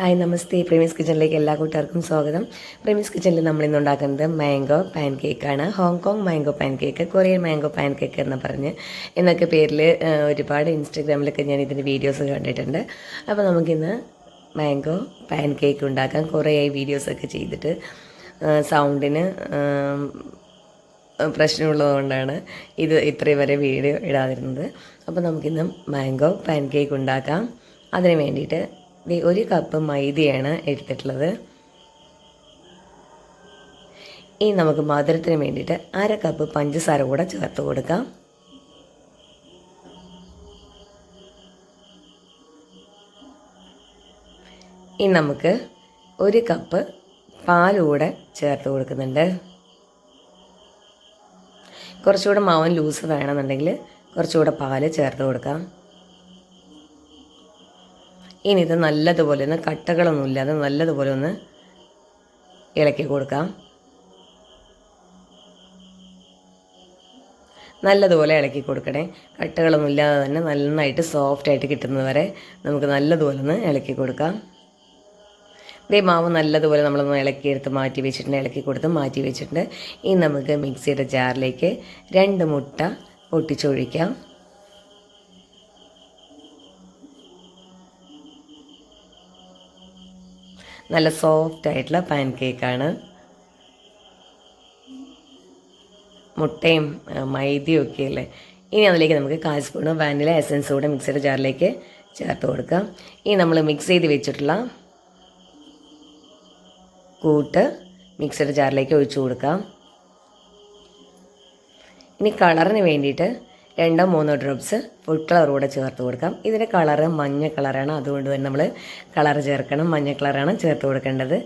Hi നമസ്തേ. പ്രേമീസ് കിച്ചണിലേക്ക് എല്ലാ കൂട്ടുകാർക്കും സ്വാഗതം. പ്രേമീസ് കിച്ചണിൽ നമ്മൾ ഇന്ന് ഉണ്ടാക്കുന്നത് മാംഗോ പാൻ കേക്കാണ് Hong Kong mango pancake Korean mango pancake എന്ന് പറഞ്ഞ് എന്നൊക്കെ പേരിൽ ഒരുപാട് ഇൻസ്റ്റഗ്രാമിലൊക്കെ ഞാൻ ഇതിന്റെ വീഡിയോസ് കണ്ടിട്ടുണ്ട്. അപ്പോൾ നമുക്കിന്ന് മാംഗോ പാൻ കേക്ക് ഉണ്ടാക്കാം. കുറേയായി വീഡിയോസൊക്കെ ചെയ്തിട്ട് സൗണ്ടിന് പ്രശ്നമുള്ളതുകൊണ്ടാണ് ഇത് ഇത്രയും വരെ വീഡിയോ ഇടാതിരുന്നത്. അപ്പോൾ നമുക്കിന്ന് മാംഗോ പാൻ കേക്ക് ഉണ്ടാക്കാം. അതിന് വേണ്ടിയിട്ട് ഒരു കപ്പ് മൈദയാണ് എടുത്തിട്ടുള്ളത്. ഇനി നമുക്ക് മധുരത്തിന് വേണ്ടിയിട്ട് അര കപ്പ് പഞ്ചസാര കൂടെ ചേർത്ത് കൊടുക്കാം. ഇനി നമുക്ക് ഒരു കപ്പ് പാൽ കൂടെ ചേർത്ത് കൊടുക്കുന്നുണ്ട്. കുറച്ചുകൂടെ മാവൻ ലൂസ് വേണമെന്നുണ്ടെങ്കിൽ കുറച്ചുകൂടെ പാൽ ചേർത്ത് കൊടുക്കാം. ഇനി ഇത് നല്ലതുപോലെ ഒന്ന് കട്ടകളൊന്നും ഇല്ലാതെ നല്ലതുപോലെ ഒന്ന് ഇളക്കി കൊടുക്കാം. നല്ലതുപോലെ ഇളക്കി കൊടുക്കണേ. കട്ടകളൊന്നും ഇല്ലാതെ തന്നെ നന്നായിട്ട് സോഫ്റ്റായിട്ട് കിട്ടുന്നത് വരെ നമുക്ക് നല്ലതുപോലെ ഒന്ന് ഇളക്കി കൊടുക്കാം. ഇതേ മാവ് നല്ലതുപോലെ നമ്മളൊന്ന് ഇളക്കിയെടുത്ത് മാറ്റി വെച്ചിട്ടുണ്ട്. ഇളക്കി കൊടുത്ത് മാറ്റി വെച്ചിട്ടുണ്ട്. ഇനി നമുക്ക് മിക്സിയുടെ ജാറിലേക്ക് രണ്ട് മുട്ട പൊട്ടിച്ചൊഴിക്കാം. നല്ല സോഫ്റ്റ് ആയിട്ടുള്ള പാൻ കേക്കാണ് മുട്ടയും മൈദയും ഒക്കെ അല്ലേ? ഇനി അതിലേക്ക് നമുക്ക് കാൽ വാനില എസൻസ് കൂടെ മിക്സിയുടെ ജാറിലേക്ക് ചേർത്ത് കൊടുക്കാം. ഇനി നമ്മൾ മിക്സ് ചെയ്ത് വെച്ചിട്ടുള്ള കൂട്ട് മിക്സിയുടെ ജാറിലേക്ക് ഒഴിച്ചു കൊടുക്കാം. ഇനി കളറിന് വേണ്ടിയിട്ട് രണ്ടോ മൂന്നോ ഡ്രോപ്സ് ഫുൾ കളർ കൂടെ ചേർത്ത് കൊടുക്കാം. ഇതിന്റെ കളറ് മഞ്ഞ കളറാണ് അതുകൊണ്ട് തന്നെ നമ്മൾ കളർ ചേർക്കണം. മഞ്ഞ കളറാണ് ചേർത്ത് കൊടുക്കേണ്ടത്.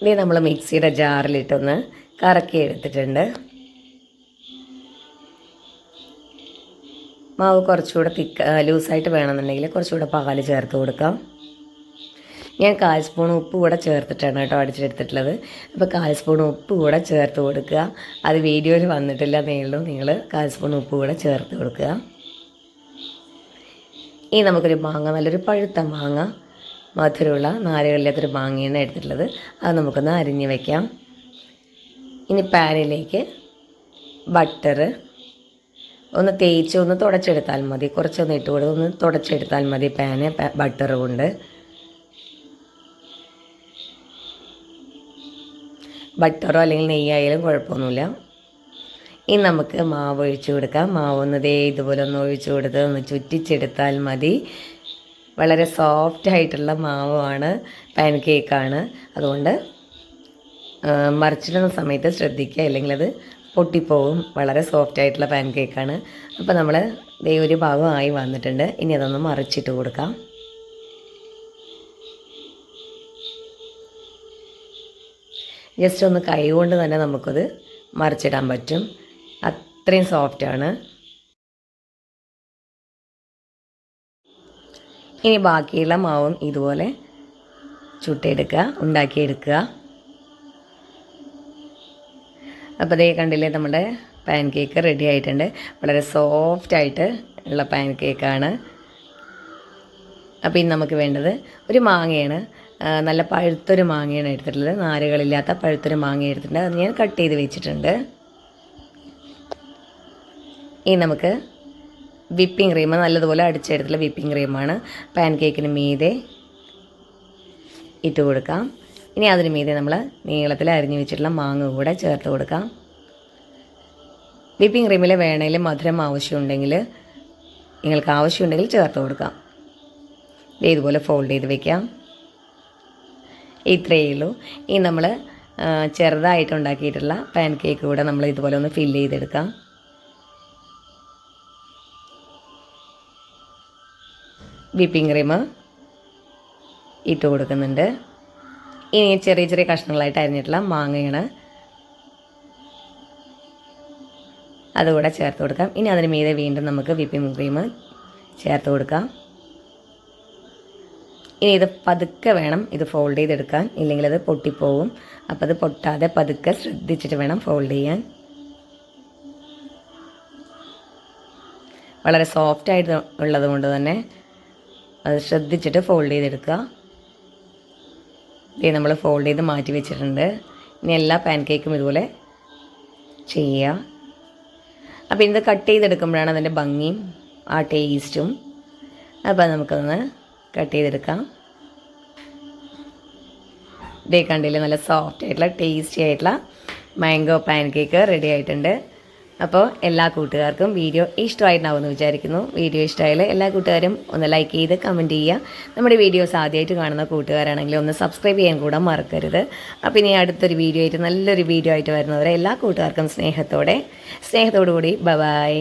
ഇനി നമ്മൾ മിക്സിയുടെ ജാറിലിട്ടൊന്ന് കറക്കി എടുത്തിട്ടുണ്ട്. മാവ് കുറച്ചുകൂടെ തിക്ക ലൂസായിട്ട് വേണമെന്നുണ്ടെങ്കിൽ കുറച്ചുകൂടെ പാൽ ചേർത്ത് കൊടുക്കാം. ഞാൻ കാൽ സ്പൂൺ ഉപ്പ് കൂടെ ചേർത്തിട്ടാണ് കേട്ടോ അടിച്ചെടുത്തിട്ടുള്ളത്. അപ്പോൾ കാൽ സ്പൂൺ ഉപ്പ് കൂടെ ചേർത്ത് കൊടുക്കുക. അത് വീഡിയോയിൽ വന്നിട്ടില്ല നീളും നിങ്ങൾ കാൽ സ്പൂൺ ഉപ്പ് കൂടെ ചേർത്ത് കൊടുക്കുക. ഇനി നമുക്കൊരു മാങ്ങ നല്ലൊരു പഴുത്ത മാങ്ങ മധുരമുള്ള നാരുകളില്ലാത്തൊരു മാങ്ങയാണ് എടുത്തിട്ടുള്ളത്. അത് നമുക്കൊന്ന് അരിഞ്ഞ് വയ്ക്കാം ഇനി പാനിലേക്ക് ബട്ടർ ഒന്ന് തേച്ച് ഒന്ന് തുടച്ചെടുത്താൽ മതി. കുറച്ചൊന്ന് ഇട്ട് കൊടുത്ത് ഒന്ന് തുടച്ചെടുത്താൽ മതി. പാന് ബട്ടർ കൊണ്ട് ബട്ടറോ അല്ലെങ്കിൽ നെയ്യായാലും കുഴപ്പമൊന്നുമില്ല. ഇനി നമുക്ക് മാവ് ഒഴിച്ചു കൊടുക്കാം. മാവ് ഒന്ന് ദേ ഇതുപോലെ ഒന്ന് ഒഴിച്ചു കൊടുത്ത് ഒന്ന് ചുറ്റിച്ചെടുത്താൽ മതി. വളരെ സോഫ്റ്റ് ആയിട്ടുള്ള മാവാണ് പാൻ കേക്കാണ് അതുകൊണ്ട് മറിച്ചിടുന്ന സമയത്ത് ശ്രദ്ധിക്കുക. അല്ലെങ്കിൽ അത് പൊട്ടിപ്പോവും. വളരെ സോഫ്റ്റ് ആയിട്ടുള്ള പാൻ കേക്കാണ് അപ്പോൾ നമ്മൾ ദേ ഒരു ഭാഗമായി വന്നിട്ടുണ്ട്. ഇനി അതൊന്ന് മറിച്ചിട്ട് കൊടുക്കാം. ജസ്റ്റ് ഒന്ന് കൈകൊണ്ട് തന്നെ നമുക്കത് മറിച്ചിടാൻ പറ്റും. അത്രയും സോഫ്റ്റാണ് ഇനി ബാക്കിയുള്ള മാവും ഇതുപോലെ ചുട്ടെടുക്കുക ഉണ്ടാക്കിയെടുക്കുക. അപ്പോൾ ഇതേ കണ്ടില്ലേ നമ്മുടെ പാൻ കേക്ക് റെഡി ആയിട്ടുണ്ട്. വളരെ സോഫ്റ്റ് ആയിട്ട് ഉള്ള പാൻ കേക്കാണ് അപ്പോൾ ഇനി നമുക്ക് വേണ്ടത് ഒരു മാങ്ങയാണ്. നല്ല പഴുത്തൊരു മാങ്ങയാണ് എടുത്തിട്ടുള്ളത്. നാരുകളില്ലാത്ത പഴുത്തൊരു മാങ്ങ എടുത്തിട്ടുണ്ട്. അത് ഞാൻ കട്ട് ചെയ്ത് വെച്ചിട്ടുണ്ട്. ഇനി നമുക്ക് വിപ്പിംഗ് ക്രീം നല്ലതുപോലെ അടിച്ചെടുത്തുള്ള വിപ്പിംഗ് ക്രീമാണ് പാൻ കേക്കിന് മീതെ ഇട്ട് കൊടുക്കാം. ഇനി അതിന് മീതെ നമ്മൾ നീളത്തിൽ അരിഞ്ഞു വെച്ചിട്ടുള്ള മാങ്ങ കൂടെ ചേർത്ത് കൊടുക്കാം. വിപ്പിംഗ് ക്രീമിൽ വേണമെങ്കിൽ മധുരം ആവശ്യമുണ്ടെങ്കിൽ നിങ്ങൾക്ക് ആവശ്യമുണ്ടെങ്കിൽ ചേർത്ത് കൊടുക്കാം. ഇതുപോലെ ഫോൾഡ് ചെയ്ത് വെക്കാം. ഇത്രയേ ഉള്ളൂ. ഇനി നമ്മൾ ചെറുതായിട്ട് ഉണ്ടാക്കിയിട്ടുള്ള പാൻ കേക്ക് കൂടെ നമ്മൾ ഇതുപോലെ ഒന്ന് ഫില്ല് ചെയ്തെടുക്കാം. വിപ്പിംഗ് ക്രീം ഇട്ട് കൊടുക്കുന്നുണ്ട്. ഇനി ചെറിയ ചെറിയ കഷ്ണങ്ങളായിട്ട് അരിഞ്ഞിട്ടുള്ള മാങ്ങയാണ് അതുകൂടെ ചേർത്ത് കൊടുക്കാം. ഇനി അതിന് മീതെ വീണ്ടും നമുക്ക് വിപ്പിംഗ് ക്രീം ചേർത്ത് കൊടുക്കാം. ഇനി ഇത് പതുക്കെ വേണം ഇത് ഫോൾഡ് ചെയ്തെടുക്കാൻ. ഇല്ലെങ്കിൽ അത് പൊട്ടിപ്പോവും. അപ്പോൾ അത് പൊട്ടാതെ പതുക്കെ ശ്രദ്ധിച്ചിട്ട് വേണം ഫോൾഡ് ചെയ്യാൻ. വളരെ സോഫ്റ്റ് ആയിട്ട് ഉള്ളത് കൊണ്ട് തന്നെ അത് ശ്രദ്ധിച്ചിട്ട് ഫോൾഡ് ചെയ്തെടുക്കുക. ഇത് നമ്മൾ ഫോൾഡ് ചെയ്ത് മാറ്റി വെച്ചിട്ടുണ്ട്. ഇനി എല്ലാ പാൻ കേക്കും ഇതുപോലെ ചെയ്യുക. അപ്പോൾ ഇത് കട്ട് ചെയ്തെടുക്കുമ്പോഴാണ് അതിന്റെ ഭംഗിയും ആ ടേസ്റ്റും അപ്പോൾ നമുക്കൊന്ന് കട്ട് ചെയ്തെടുക്കാം. ഇതേ കണ്ടില്ലേ നല്ല സോഫ്റ്റ് ആയിട്ടുള്ള ടേസ്റ്റി ആയിട്ടുള്ള മാംഗോ പാൻ കേക്ക് റെഡി ആയിട്ടുണ്ട്. അപ്പോൾ എല്ലാ കൂട്ടുകാർക്കും വീഡിയോ ഇഷ്ടമായിട്ടുണ്ടാവുമെന്ന് വിചാരിക്കുന്നു. വീഡിയോ ഇഷ്ടമായാൽ എല്ലാ കൂട്ടുകാരും ഒന്ന് ലൈക്ക് ചെയ്ത് കമന്റ് ചെയ്യുക. നമ്മുടെ വീഡിയോസ് ആദ്യമായിട്ട് കാണുന്ന കൂട്ടുകാരാണെങ്കിൽ ഒന്ന് സബ്സ്ക്രൈബ് ചെയ്യാൻ കൂടെ മറക്കരുത്. അപ്പോൾ ഇനി അടുത്തൊരു വീഡിയോ ആയിട്ട് നല്ലൊരു വീഡിയോ ആയിട്ട് വരുന്നവരെ എല്ലാ കൂട്ടുകാർക്കും സ്നേഹത്തോടെ സ്നേഹത്തോടു കൂടി ബൈ